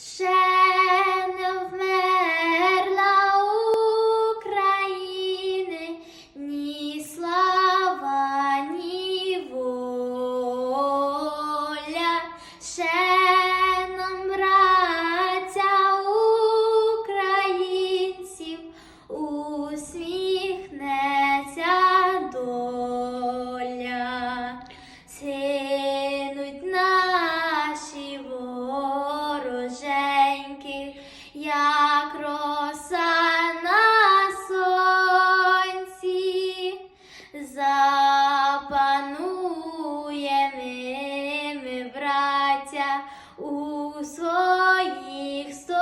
share. У своїх сторонці,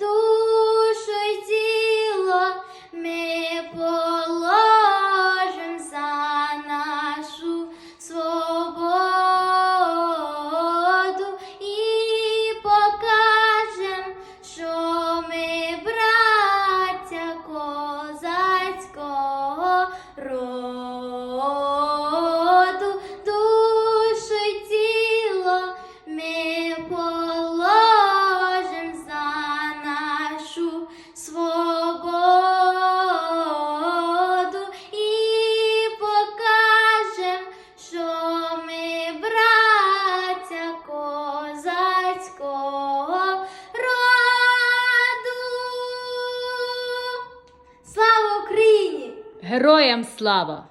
душу й тіло ми положим за нашу свободу і покажем, що ми браття козацького роду, Героям слава!